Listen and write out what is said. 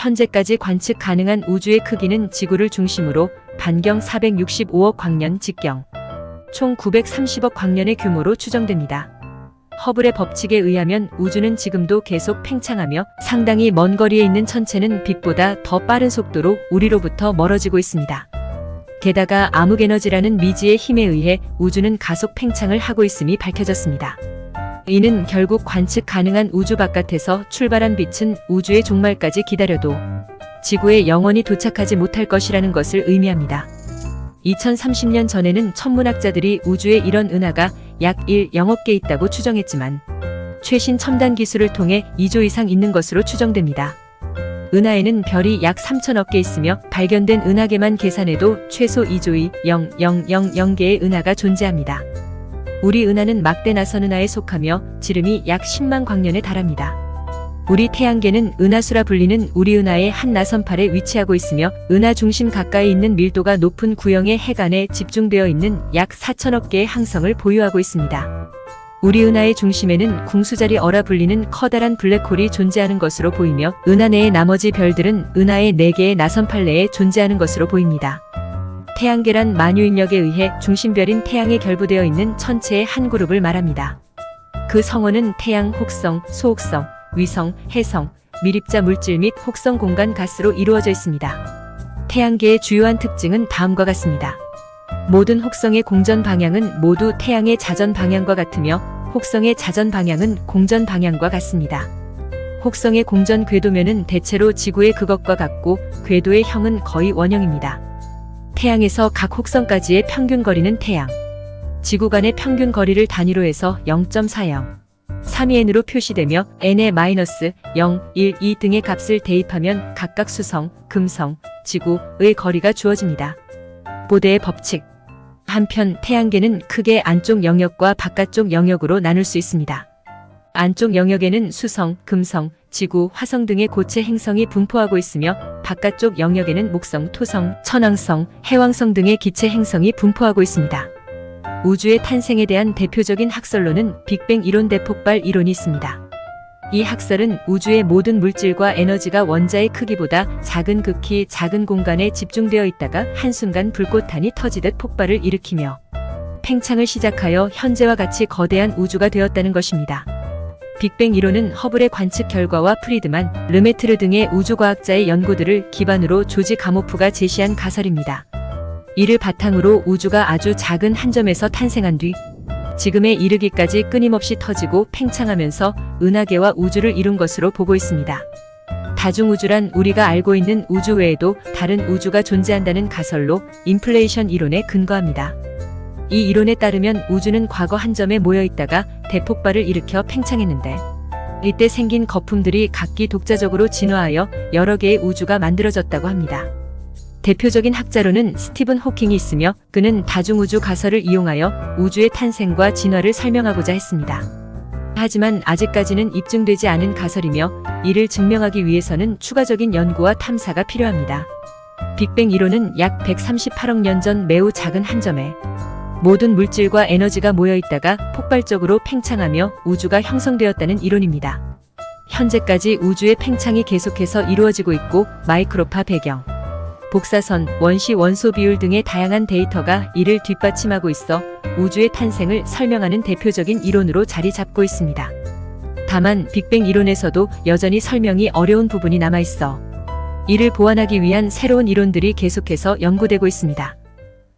현재까지 관측 가능한 우주의 크기는 지구를 중심으로 반경 465억 광년 직경, 총 930억 광년의 규모로 추정됩니다. 허블의 법칙에 의하면 우주는 지금도 계속 팽창하며 상당히 먼 거리에 있는 천체는 빛보다 더 빠른 속도로 우리로부터 멀어지고 있습니다. 게다가 암흑에너지라는 미지의 힘에 의해 우주는 가속 팽창을 하고 있음이 밝혀졌습니다. 이는 결국 관측 가능한 우주 바깥에서 출발한 빛은 우주의 종말까지 기다려도 지구에 영원히 도착하지 못할 것이라는 것을 의미합니다. 2030년 전에는 천문학자들이 우주에 이런 은하가 약 1, 0억 개 있다고 추정했지만 최신 첨단 기술을 통해 2조 이상 있는 것으로 추정됩니다. 은하에는 별이 약 3천억 개 있으며 발견된 은하계만 계산해도 최소 2조의 0,000개의 은하가 존재합니다. 우리 은하는 막대 나선 은하에 속하며 지름이 약 10만 광년에 달합니다. 우리 태양계는 은하수라 불리는 우리 은하의 한 나선팔에 위치하고 있으며 은하 중심 가까이 있는 밀도가 높은 구형의 해간에 집중되어 있는 약 4천억 개의 항성을 보유하고 있습니다. 우리 은하의 중심에는 궁수자리 어라 불리는 커다란 블랙홀이 존재하는 것으로 보이며 은하 내의 나머지 별들은 은하의 4개의 나선팔 내에 존재하는 것으로 보입니다. 태양계란 만유인력에 의해 중심별인 태양에 결부되어 있는 천체의 한 그룹을 말합니다. 그 성원은 태양 혹성, 소혹성, 위성, 해성, 미립자 물질 및 혹성 공간 가스로 이루어져 있습니다. 태양계의 주요한 특징은 다음과 같습니다. 모든 혹성의 공전 방향은 모두 태양의 자전 방향과 같으며 혹성의 자전 방향은 공전 방향과 같습니다. 혹성의 공전 궤도면은 대체로 지구의 그것과 같고 궤도의 형은 거의 원형입니다. 태양에서 각 혹성까지의 평균 거리는 태양, 지구 간의 평균 거리를 단위로 해서 0.40, 3위n으로 표시되며 n의 마이너스 0, 1, 2 등의 값을 대입하면 각각 수성, 금성, 지구의 거리가 주어집니다. 보대의 법칙 한편 태양계는 크게 안쪽 영역과 바깥쪽 영역으로 나눌 수 있습니다. 안쪽 영역에는 수성, 금성, 지구, 화성 등의 고체 행성이 분포하고 있으며 바깥쪽 영역에는 목성, 토성, 천왕성, 해왕성 등의 기체 행성이 분포하고 있습니다. 우주의 탄생에 대한 대표적인 학설로는 빅뱅 이론 대폭발 이론이 있습니다. 이 학설은 우주의 모든 물질과 에너지가 원자의 크기보다 작은 극히 작은 공간에 집중되어 있다가 한순간 불꽃탄이 터지듯 폭발을 일으키며 팽창을 시작하여 현재와 같이 거대한 우주가 되었다는 것입니다. 빅뱅 이론은 허블의 관측 결과와 프리드만, 르메트르 등의 우주과학자의 연구들을 기반으로 조지 가모프가 제시한 가설입니다. 이를 바탕으로 우주가 아주 작은 한 점에서 탄생한 뒤 지금에 이르기까지 끊임없이 터지고 팽창하면서 은하계와 우주를 이룬 것으로 보고 있습니다. 다중우주란 우리가 알고 있는 우주 외에도 다른 우주가 존재한다는 가설로 인플레이션 이론에 근거합니다. 이 이론에 따르면 우주는 과거 한 점에 모여 있다가 대폭발을 일으켜 팽창했는데 이때 생긴 거품들이 각기 독자적으로 진화하여 여러 개의 우주가 만들어졌다고 합니다. 대표적인 학자로는 스티븐 호킹이 있으며 그는 다중우주 가설을 이용하여 우주의 탄생과 진화를 설명하고자 했습니다. 하지만 아직까지는 입증되지 않은 가설이며 이를 증명하기 위해서는 추가적인 연구와 탐사가 필요합니다. 빅뱅 이론은 약 138억 년 전 매우 작은 한 점에 모든 물질과 에너지가 모여 있다가 폭발적으로 팽창하며 우주가 형성되었다는 이론입니다. 현재까지 우주의 팽창이 계속해서 이루어지고 있고 마이크로파 배경, 복사선, 원시 원소 비율 등의 다양한 데이터가 이를 뒷받침하고 있어 우주의 탄생을 설명하는 대표적인 이론으로 자리 잡고 있습니다. 다만 빅뱅 이론에서도 여전히 설명이 어려운 부분이 남아 있어 이를 보완하기 위한 새로운 이론들이 계속해서 연구되고 있습니다.